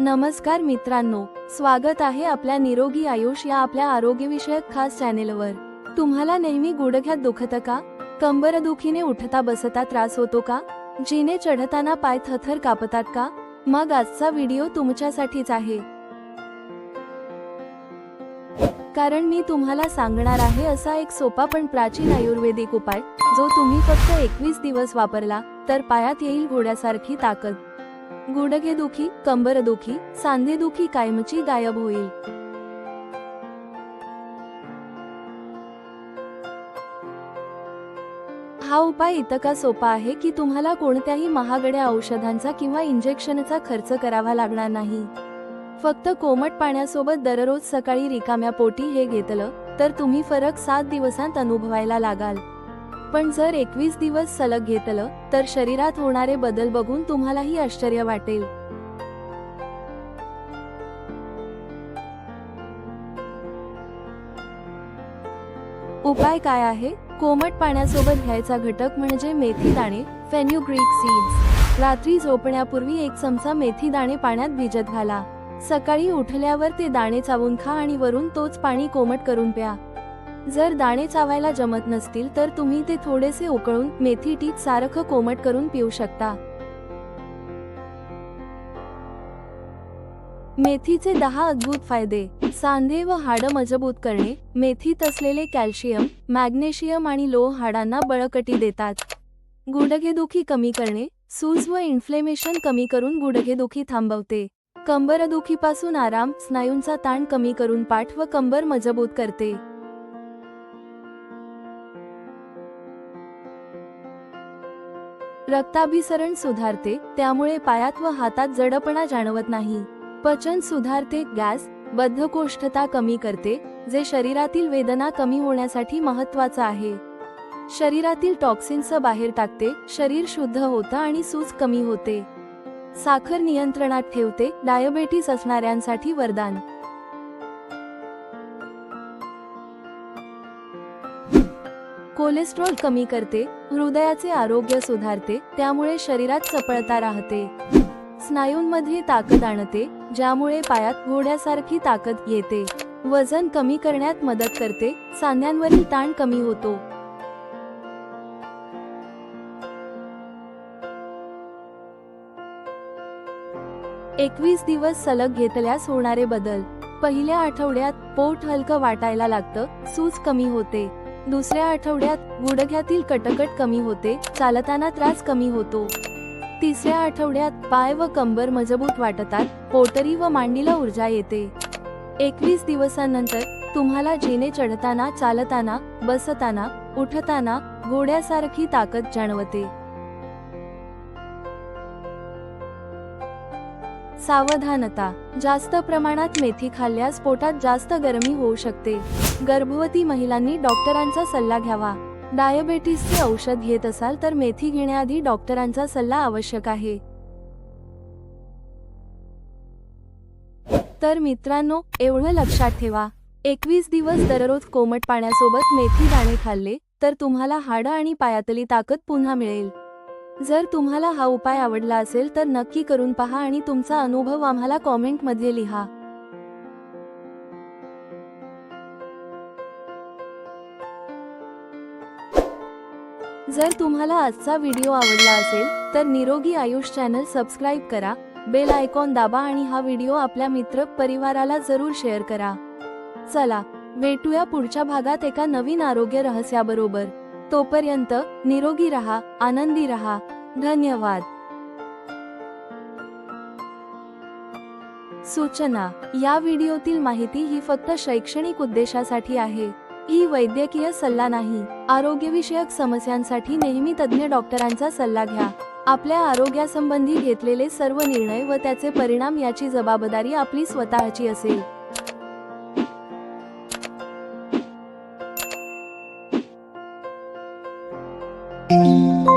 नमस्कार मित्रांनो स्वागत आहे आपल्या निरोगी आयुष या आपल्या आरोग्यविषयक खास चॅनेलवर. तुम्हाला नेहमी गुडघ्यात दुखतं का? कंबरदुखीने उठता बसता त्रास होतो का? जिने चढताना पाय थरथर कापतात का? मग आजचा व्हिडिओ तुमच्यासाठीच आहे. कारण मी तुम्हाला सांगणार आहे असा एक सोपा पण प्राचीन आयुर्वेदिक उपाय जो तुम्ही फक्त एकवीस दिवस वापरला तर पायात येईल घोड्यासारखी ताकद. गुडघेदुखी कंबरदुखी सांधेदुखी कायमची गायब होईल. हा उपाय इतका सोपा आहे की तुम्हाला कोणत्याही महागड्या औषधांचा किंवा इंजेक्शनचा खर्च करावा लागणार नाही. फक्त कोमट पाण्यासोबत दररोज सकाळी रिकाम्या पोटी हे घेतलं तर तुम्ही फरक सात दिवसांत अनुभवायला लागाल. पण जर एकवीस दिवस सलग घेतलं तर शरीरात होणारे बदल बघून तुम्हालाही आश्चर्य वाटेल. उपाय काय आहे? कोमट पाण्यासोबत घ्यायचा घटक म्हणजे मेथी दाणे फेन्युग्रीक सीड्स रात्री झोपण्यापूर्वी एक चमचा मेथी दाणे पाण्यात भिजत घाला. सकाळी उठल्यावर ते दाणे चावून खा आणि वरून तोच पाणी कोमट करून प्या. जर दाणे चावायला जमत नसतील तर तुम्ही ते थोडेसे उकळून मेथी टीत सारखं कोमट करून पिऊ शकता. मेथीचे दहा अद्भुत फायदे. सांधे व हाडं मजबूत करणे मेथीत असलेले कॅल्शियम मॅग्नेशियम आणि लोह हाडांना बळकटी देतात. गुडघेदुखी कमी करणे सूज व इन्फ्लेमेशन कमी करून गुडघेदुखी थांबवते. कंबरदुखीपासून आराम स्नायूंचा ताण कमी करून पाठ व कंबर मजबूत करते. रक्ताभिसरण सुधारते त्यामुळे पायात व हातात जडपणा जाणवत नाही. पचन सुधारते गॅस बद्धकोष्ठता कमी करते जे शरीरातील वेदना कमी होण्यासाठी महत्वाचं आहे. शरीरातील टॉक्सिन्स बाहेर टाकते शरीर शुद्ध होतं आणि सूज कमी होते. साखर नियंत्रणात ठेवते डायबेटीस असणाऱ्यांसाठी वरदान. कोलेस्ट्रॉल कमी करते हृदयाचे आरोग्य सुधारते त्यामुळे शरीरात चपळता राहते. स्नायूंमध्ये ताकद आणते ज्यामुळे पायात घोड्यासारखी ताकद येते. वजन कमी करण्यात मदत करते सांध्यांवरील ताण कमी होतो. एकवीस दिवस सलग घेतल्यास होणारे बदल. पहिल्या आठवड्यात पोट हलकं वाटायला लागतं सूज कमी होते. दुसऱ्या आठवड्यात गुडघ्यातील कटकट कमी होते चालताना त्रास कमी होतो. तिसऱ्या आठवड्यात पाय व कंबर मजबूत वाटतात पोटरी व मांडीला ऊर्जा येते. एकवीस दिवसानंतर तुम्हाला जिने चढताना चालताना बसताना उठताना घोड्यासारखी ताकद जाणवते. सावधानता. जास्त प्रमाणात मेथी खाल्ल्यास पोटात जास्त गरमी होऊ शकते. गर्भवती महिलांनी डॉक्टरांचा सल्ला घ्यावा. डायबेटीसचे औषध घेत असाल तर मेथी घेण्याआधी डॉक्टरांचा सल्ला आवश्यक आहे. तर मित्रांनो एवढं लक्षात ठेवा. एकवीस दिवस दररोज कोमट पाण्यासोबत मेथी दाणे खाल्ले तर तुम्हाला हाडं आणि पायातली ताकद पुन्हा मिळेल. जर तुम्हाला हा उपाय आवडला असेल तर नक्की करून पहा आणि तुमचा अनुभव आम्हाला कॉमेंटमध्ये लिहा. जर तुम्हाला आजचा व्हिडिओ आवडला असेल तर निरोगी आयुष चॅनल सबस्क्राईब करा बेल आयकॉन दाबा आणि हा व्हिडिओ आपल्या मित्र परिवाराला जरूर शेअर करा. चला भेटूया पुढच्या भागात एका नवीन आरोग्य रहस्याबरोबर. तोपर्यंत निरोगी रहा आनंदी रहा. धन्यवाद. सूचना. या व्हिडिओतील माहिती ही फक्त शैक्षणिक उद्देशासाठी आहे. ही वैद्यकीय सल्ला नाही. आरोग्यविषयक समस्यांसाठी नेहमी तज्ज्ञ डॉक्टरांचा सल्ला घ्या. आपल्या आरोग्यासंबंधी घेतलेले सर्व निर्णय व त्याचे परिणाम याची जबाबदारी आपली स्वतःची असेल. 嗯